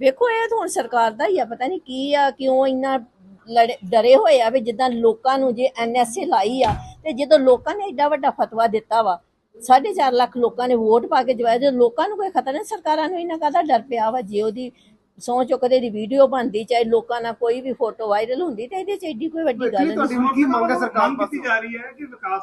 ਵੇਖੋ ਇਹ ਤਾਂ ਹੁਣ ਸਰਕਾਰ ਦਾ ਹੀ ਆ ਪਤਾ ਨਹੀਂ ਕੀ ਆ ਕਿਉਂ ਇੰਨਾ ਡਰੇ ਹੋਏ ਆ ਵੀ ਜਿੱਦਾਂ ਲੋਕਾਂ ਨੂੰ ਜੇ ਐਨਐਸਏ ਲਾਈ ਆ ਤੇ ਜਦੋਂ ਲੋਕਾਂ ਨੇ ਏਡਾ ਵੱਡਾ ਫਤਵਾ ਦਿੱਤਾ ਵਾ 4.5 ਲੱਖ ਲੋਕਾਂ ਨੇ ਵੋਟ ਪਾ ਕੇ ਜਵਾਇਆ ਜੇ ਲੋਕਾਂ ਨੂੰ ਕੋਈ ਖਤਰਾ ਨਹੀਂ ਸਰਕਾਰਾਂ ਨੂੰ ਇਹਨਾਂ ਕਾਹਦਾ ਡਰ ਪਿਆ ਵਾ ਜੇ ਉਹਦੀ ਸਹੁੰ ਚੁੱਕਦੇ ਦੀ ਵੀਡੀਓ ਬਣਦੀ ਚਾਹੇ ਲੋਕਾਂ ਨਾਲ ਕੋਈ ਵੀ ਫੋਟੋ ਵਾਇਰਲ ਹੁੰਦੀ ਤੇ ਇਹਦੇ ਚ ਏਡੀ ਕੋਈ ਵੱਡੀ ਗੱਲ ਨਹੀਂ। ਕੀ ਮੰਗ ਹੈ ਸਰਕਾਰ ਕੀਤੀ ਪਾਸੋਂ? ਜਾ ਰਹੀ ਹੈ ਕਿ ਵਿਕਾਸ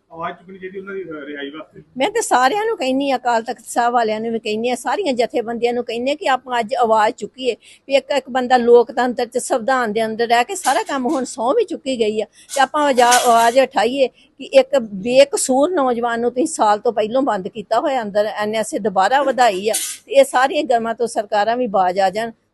ਆਵਾਜ਼ ਚੁੱਕਣੀ ਚਾਹੀਦੀ ਉਹਨਾਂ ਦੀ ਰਿਹਾਈ ਵਾਸਤੇ। ਮੈਂ ਤੇ ਸਾਰਿਆਂ ਨੂੰ ਕਹਿੰਨੀ ਆ ਅਕਾਲ ਤਖਤ ਸਾਹਿਬ ਵਾਲਿਆਂ ਨੂੰ ਵੀ ਕਹਿੰਨੀ ਆ ਸਾਰੀਆਂ ਜਥੇਬੰਦੀਆਂ ਨੂੰ ਕਹਿੰਨੀ ਕਿ ਆਪਾਂ ਅੱਜ ਆਵਾਜ਼ ਚੁੱਕੀਏ ਵੀ ਇੱਕ ਇੱਕ ਬੰਦਾ ਲੋਕਤੰਤਰ ਚ ਸੰਵਿਧਾਨ ਦੇ ਅੰਦਰ ਰਹਿ ਕੇ ਸਾਰਾ ਕੰਮ ਹੁਣ ਸਹੁੰ ਵੀ ਚੁੱਕੀ ਗਈ ਆ ਤੇ ਆਪਾਂ ਆਵਾਜ਼ ਉਠਾਈਏ ਕਿ ਇੱਕ ਬੇਕਸੂਰ ਨੌਜਵਾਨ ਨੂੰ ਤੁਸੀਂ ਸਾਲ ਤੋਂ ਪਹਿਲਾਂ ਬੰਦ ਕੀਤਾ ਹੋਇਆ ਅੰਦਰ ਐਨਐਸਏ ਦੁਬਾਰਾ ਵਧਾਈ ਆ ਤੇ ਇਹ ਸਾਰੀਆਂ ਗਰਮਾਂ ਤੋਂ ਸਰਕਾਰਾਂ ਵੀ ਬਾਜ ਆ ਜਾਣ।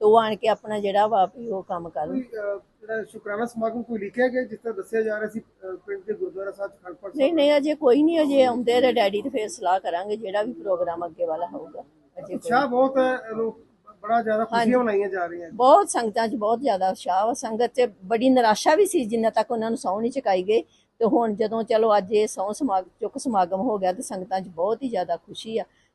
ਤੇ ਉਹ ਆਣ ਕੇ ਆਪਣਾ ਜਿਹੜਾ ਵਾ ਵੀ ਉਹ ਕੰਮ ਕਰਨ। ਕੋਈ ਅਹ, ਜਿਹੜਾ ਸ਼ੁਕਰਾਨਾ ਸਮਾਗਮ ਕੋਈ ਲਿਖਿਆ ਗਿਆ ਜਿਸ ਤਰ੍ਹਾਂ ਦੱਸਿਆ ਜਾ ਰਿਹਾ ਸੀ ਅਹ, ਪਿੰਡ ਦੇ ਗੁਰਦੁਆਰਾ ਸਾਹਿਬ ਖੜਪੜ ਨਹੀਂ ਨਹੀਂ ਅਜੇ ਕੋਈ ਨਹੀਂ ਅਜੇ ਆਉਂਦੇ ਰੇ ਡੈਡੀ ਤੇ ਫੇਰ ਸਲਾਹ ਕਰਾਂਗੇ ਜਿਹੜਾ ਵੀ ਪ੍ਰੋਗਰਾਮ ਅੱਗੇ ਵਾਲਾ ਹੋਊਗਾ। ਅਜੇ ਕੋਈ ਉਤਸ਼ਾਹ ਬਹੁਤ ਹੈ ਇਹਨੂੰ ਬੜਾ ਜ਼ਿਆਦਾ ਖੁਸ਼ੀਆਂ ਮਨਾਈਆਂ ਜਾ ਰਹੀਆਂ। ਬਹੁਤ ਸੰਗਤਾਂ 'ਚ ਬਹੁਤ ਜ਼ਿਆਦਾ ਉਤਸ਼ਾਹ ਵਾ। ਸੰਗਤ 'ਚ ਬੜੀ ਨਿਰਾਸ਼ਾ ਵੀ ਸੀ ਜਿੰਨਾ ਤੱਕ ਉਹਨਾਂ ਨੂੰ ਸਹੁੰ ਨਹੀਂ ਚੁਕਾਈ ਗਈ। ਤੇ ਹੁਣ ਜਦੋਂ ਚਲੋ ਅੱਜ ਇਹ ਸਹੁੰ ਸਮਾਗਮ ਚੁੱਕ ਸਮਾਗਮ ਹੋ ਗਿਆ ਤੇ ਸੰਗਤਾਂ 'ਚ ਬਹੁਤ ਹੀ ਜ਼ਿਆਦਾ ਖੁਸ਼ੀ ਆ।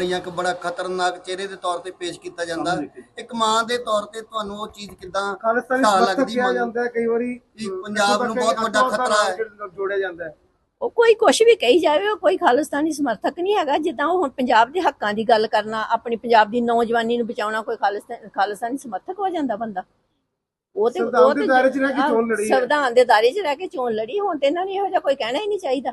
ਜਾਂ ਇੱਕ ਬੜਾ ਖਤਰਨਾਕ ਚਿਹਰੇ ਦੇ ਤੌਰ ਤੇ ਪੇਸ਼ ਕੀਤਾ ਜਾਂਦਾ। ਇੱਕ ਮਾਂ ਦੇ ਤੌਰ ਤੇ ਤੁਹਾਨੂੰ ਉਹ ਚੀਜ਼ ਕਿਦਾਂ ਸਮਰਥਕ ਲੱਗਦੀ ਮੰਨ- ਜਾਂਦਾ ਹੈ ਕਈ ਵਾਰੀ ਪੰਜਾਬ ਨੂੰ ਬਹੁਤ ਵੱਡਾ ਖਤਰਾ ਹੈ। ਜੋੜਿਆ ਜਾਂਦਾ ਹੈ। ਉਹ ਕੋਈ ਕੁਛ ਵੀ ਕਹੀ ਜਾਵੇ ਉਹ ਕੋਈ ਖਾਲਿਸਤਾਨੀ ਸਮਰਥਕ ਨਹੀਂ ਹੈਗਾ। ਜਿੱਦਾਂ ਉਹ ਹੁਣ ਪੰਜਾਬ ਦੇ ਹੱਕਾਂ ਦੀ ਗੱਲ ਕਰਨਾ ਆਪਣੀ ਪੰਜਾਬ ਦੀ ਨੌਜਵਾਨੀ ਨੂੰ ਬਚਾਉਣਾ ਕੋਈ ਖਾਲਿਸਤਾਨ ਸਮਰਥਕ ਹੋ ਜਾਂਦਾ ਬੰਦਾ। ਉਹ ਤੇ ਸੰਵਿਧਾਨ ਉਹ ਦੇ ਤੇ ਦਾਇਰੇ 'ਚ ਰਹਿ ਕੇ ਆਹ, ਚੋਣ ਲੜੀ ਹੈ। ਸੰਵਿਧਾਨ ਦੇ ਦਾਇਰੇ 'ਚ ਰਹਿ ਕੇ ਚੋਣ ਲੜੀ ਹੁਣ ਤੇ ਇਹਨਾਂ ਨੂੰ ਇਹੋ ਜਿਹਾ ਕੋਈ ਕਹਿਣਾ ਹੀ ਨਹੀਂ ਚਾਹੀਦਾ।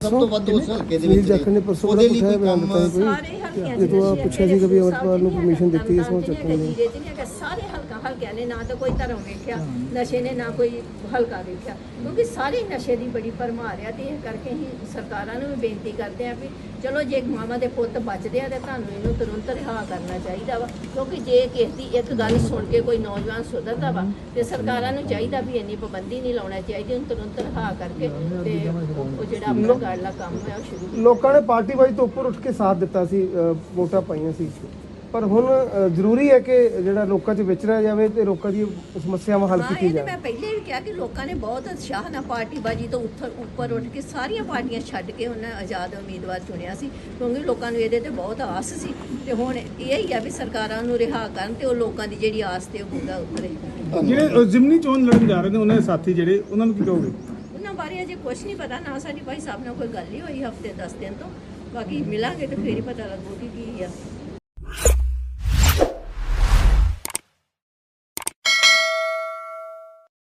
ਸਭ ਤੋਂ ਵੱਧ ਉਸ ਹਲਕੇ ਦੇ ਸੁਨੀਲ ਵਿੱਚ ਜਾਖੜ ਨੇ ਪਰਸੋਂ ਬੜਾ ਉਹਦੇ ਲਈ ਪੁੱਛਿਆ ਕੋਈ ਬਿਆਨ ਕੰਮ ਦਿੱਤਾ ਸੀ ਕੋਈ ਸਾਰੇ ਹਲਕਿਆਂ ਚ ਜਦੋਂ ਆਹ ਨਸ਼ੇ ਪੁੱਛਿਆ ਸੀ ਕਿ ਵੀ ਅਮਰਪਾਲ ਨੂੰ permission ਦਿੱਤੀ ਇਸ ਨੂੰ ਤਰਨਤਾਰਨ ਚੱਕਣ ਦੀ। ਜ਼ਿਲ੍ਹੇ 'ਚ ਨਹੀਂ ਹੈਗਾ, ਸਾਰੇ ਹਲਕਾ ਹਲਕਿਆਂ ਨੇ ਨਾ ਤਾਂ ਕੋਈ ਧਰਮ ਵੇਖਿਆ ਨਸ਼ੇ ਨੇ ਨਾ ਕੋਈ ਹਲਕਾ ਵੇਖਿਆ ਕਿਉਂਕਿ ਸਾਰੇ ਨਸ਼ੇ ਦੀ ਬੜੀ ਭਰਮਾਰ ਆ ਤੇ ਇਹ ਕਰਕੇ ਹੀ ਸਰਕਾਰਾਂ ਨੂੰ ਵੀ ਬੇਨਤੀ ਕਰਦੇ ਆ ਵੀ ਚਲੋ ਜੇ ਮਾਮਾ ਦੇ ਪੁੱਤ ਬਚਦੇ ਆ ਤੇ ਤੁਹਾਨੂੰ ਇਹਨੂੰ ਤੁਰੰਤ ਰਿਹਾ ਕਰਨਾ ਚਾਹੀਦਾ ਵਾ ਕਿਉਂਕਿ ਜੇ ਕਿਸੇ ਦੀ ਇੱਕ ਗੱਲ ਸੁਣ ਕੇ ਕੋਈ ਨੌਜਵਾਨ ਸੁਧਰਦਾ ਵਾ ਤੇ ਸਰਕਾਰਾਂ ਨੂੰ ਚਾਹੀਦਾ ਵੀ ਇੰਨੀ ਪਾਬੰਦੀ ਨਹੀਂ ਲਾਉਣਾ ਚਾਹੀਦੀ ਉਹਨੂੰ ਤੁਰੰਤ ਰਿਹਾ ਕਰਕੇ ਤੇ ਉਹ ਜਿਹੜਾ ਆਪਣਾ ਗਾੜਲਾ ਕੰਮ ਹੈ ਉਹ ਸ਼ੁਰੂ ਕੀਤਾ। ਲੋਕਾਂ ਨੇ ਪਾਰਟੀ ਵਾਈ ਤੋਂ ਉੱਪਰ ਉੱਠ ਕੇ ਸਾਥ ਦਿੱਤਾ ਸੀ ਅ, ਵੋਟਾਂ ਪਾਈਆਂ ਸੀ। ਪਰ ਹੁਣ ਅ, ਜ਼ਰੂਰੀ ਹੈ ਕਿ ਜਿਹੜਾ ਲੋਕਾਂ 'ਚ ਵਿਚਰਿਆ ਜਾਵੇ ਤੇ ਲੋਕਾਂ ਦੀ ਸਮੱਸਿਆਵਾਂ ਹੱਲ ਹਾਂ ਕੀਤੀ ਇਹ ਤੇ ਮੈਂ ਪਹਿਲੇ ਵੀ ਕਿਹਾ ਕਿ ਲੋਕਾਂ ਨੇ ਬਹੁਤ ਉਤਸ਼ਾਹ ਨਾਲ ਪਾਰਟੀ ਬਾਜੀ ਤੋਂ ਉੱਥਰ ਉੱਪਰ ਉੱਠ ਕੇ ਸਾਰੀਆਂ ਪਾਰਟੀਆਂ ਛੱਡ ਕੇ ਉਹਨਾਂ ਆਜ਼ਾਦ ਉਮੀਦਵਾਰ ਚੁਣਿਆ ਸੀ ਕਿਉਂਕਿ ਲੋਕਾਂ ਨੂੰ ਇਹਦੇ ਤੇ ਬਹੁਤ ਆਸ ਸੀ। ਤੇ ਹੁਣ ਇਹ ਹੀ ਆ ਵੀ ਸਰਕਾਰਾਂ ਨੂੰ ਰਿਹਾ ਕਰਨ ਤੇ ਉਹ ਲੋਕਾਂ ਦੀ ਜਿਹੜੀ ਆਸ ਤੇ ਉਹ ਪੂਰਾ ਉਤਰੇ ਜਿਹੜੇ ਜ਼ਿਮਨੀ ਚੋਣ ਲੜਨ ਜਾ ਰਹੇ ਨੇ ਉਹਨਾਂ ਦੇ ਸਾਥੀ ਜਿਹੜੇ ਉਹਨਾਂ ਨੂੰ ਕੀ ਕਹੋਗੇ? ਬਾਰੇ ਅਜੇ ਕੁਝ ਨਹੀਂ ਪਤਾ, ਨਾ ਸਾਡੀ ਭਾਈ ਸਾਹਿਬ ਨਾਲ ਕੋਈ ਗੱਲ ਹੀ ਹੋਈ ਹਫ਼ਤੇ 10 ਦਿਨ ਤੋਂ। ਬਾਕੀ ਮਿਲਾਂਗੇ ਤੇ ਫੇਰ ਹੀ ਪਤਾ ਲੱਗੂ ਕਿ ਕੀ ਆ।